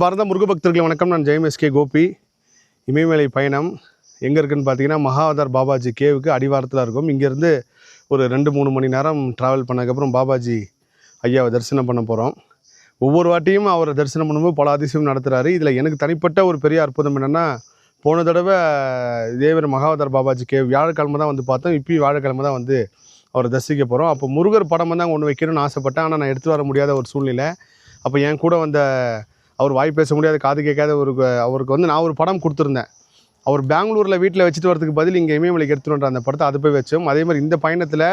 பாரத முருக பக்தர்கள் வணக்கம். நான் ஜெம்எஸ்கே கோபி. இமயமலை பயணம் எங்கே இருக்குன்னு பார்த்தீங்கன்னா மகாவதார் பாபாஜி கேவுக்கு அடிவாரத்தில் இருக்கும். இங்கேருந்து ஒரு ரெண்டு மூணு மணி நேரம் ட்ராவல் பண்ணதுக்கப்புறம் பாபாஜி ஐயாவை தரிசனம் பண்ண போகிறோம் ஒவ்வொரு வாட்டியும் அவரை தரிசனம் பண்ணும்போது பல அதிசயம் நடத்துகிறாரு இதில் எனக்கு தனிப்பட்ட ஒரு பெரிய அற்புதம் என்னென்னா போன தடவை தேவர் மகாவதார் பாபாஜி கேவ் வியாழக்கிழமை தான் வந்து பார்த்தோம். இப்பயும் வியாழக்கிழமை தான் வந்து அவரை தரிசிக்க போகிறோம் அப்போ முருகர் படம் வந்து அங்கே ஒன்று வைக்கணும்னு ஆசைப்பட்டேன். ஆனால் நான் எடுத்து வர முடியாத ஒரு சூழ்நிலை. அப்போ என் கூட வந்த அவர் வாய் பேச முடியாத காது கேட்காத ஒரு அவருக்கு வந்து நான் ஒரு படம் கொடுத்துருந்தேன். அவர் பெங்களூரில் வீட்டில் வச்சுட்டு வரதுக்கு பதில் இங்கே இமயமலைக்கு எடுத்துகிட்டு அந்த படத்தை அதை போய் வச்சோம். அதே மாதிரி இந்த பயணத்தில்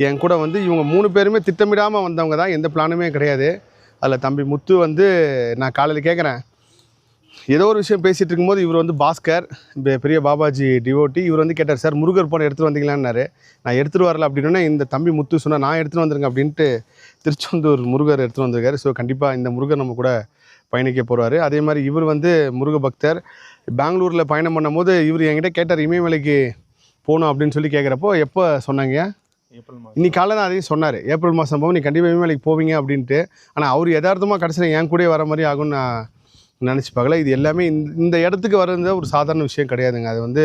என் கூட வந்து இவங்க மூணு பேருமே திட்டமிடாமல் வந்தவங்க தான் எந்த பிளானுமே கிடையாது. அதில் தம்பி முத்து வந்து நான் காலையில் கேட்குறேன் ஏதோ ஒரு விஷயம் பேசிகிட்டு இருக்கும்போது இவர் வந்து பாஸ்கர் பெ- பெரிய பாபாஜி டிவோட்டி இவர் வந்து கேட்டார் சார் முருகர் படம் எடுத்துகிட்டு வந்தீங்களான்னாரு. நான் எடுத்துகிட்டு வரல அப்படின்னா இந்த தம்பி முத்து சொன்னால் நான் எடுத்துகிட்டு வந்துருங்க அப்படின்ட்டு திருச்செந்தூர் முருகர் எடுத்துகிட்டு வந்திருக்காரு. ஸோ கண்டிப்பாக இந்த முருகர் நம்ம கூட பயணிக்க போகிறாரு அதே மாதிரி இவர் வந்து முருக பக்தர் பெங்களூரில் பயணம் பண்ணும்போது இவர் என்கிட்ட கேட்டார் இமயமலைக்கு போகணும் அப்படின்னு சொல்லி கேட்குறப்போ எப்போ சொன்னாங்க? இன்னைக்கு காலைல தான் அதையும் சொன்னார். ஏப்ரல் மாதம் போகும் நீ கண்டிப்பாக இமயமலைக்கு போவீங்க அப்படின்ட்டு. ஆனால் அவர் யதார்த்தமாக கடைசியில் என் கூடயே வர மாதிரி ஆகும்னு நான் நினச்சி பார்க்கல. இது எல்லாமே இந்த இந்த இடத்துக்கு வர்றது ஒரு சாதாரண விஷயம் கிடையாதுங்க. அது வந்து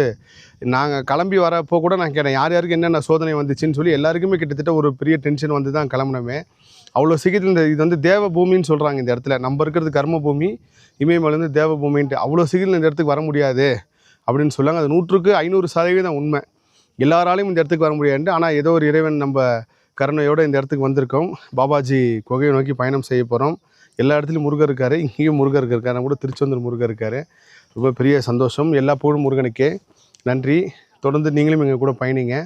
நாங்கள் கிளம்பி வரப்போ கூட நான் கேட்டேன் யார் யாருக்கு என்னென்ன சோதனை வந்துச்சுன்னு சொல்லி எல்லாருக்குமே கிட்டத்தட்ட ஒரு பெரிய டென்ஷன் வந்து தான் கிளம்புனமே. அவ்வளோ சீக்கிரத்தில் இந்த இது வந்து தேவ பூமின்னு சொல்கிறாங்க இந்த இடத்துல. நம்ம இருக்கிறது கர்ம பூமி இமயமலேருந்து தேவ பூமின்ட்டு அவ்வளோ சீக்கிரம் இந்த இடத்துக்கு வர முடியாது. அப்படின்னு சொல்லுவாங்க அது நூற்றுக்கு ஐநூறு சதவீதம் உண்மை. எல்லாராலையும் இந்த இடத்துக்கு வர முடியாது. ஆனால் ஏதோ ஒரு இறைவன் நம்ம கருணையோடு இந்த இடத்துக்கு வந்திருக்கோம். பாபாஜி குகையை நோக்கி பயணம் செய்ய போகிறோம் எல்லா இடத்துலையும் முருகர் இருக்கார் இங்கேயும் முருகர் இருக்கார் நம்ம கூட திருச்செந்தூர் முருகர் இருக்கார். ரொம்ப பெரிய சந்தோஷம். எல்லா புகழும் முருகனுக்கே. நன்றி. தொடர்ந்து நீங்களும் எங்கள் கூட பயணிங்க.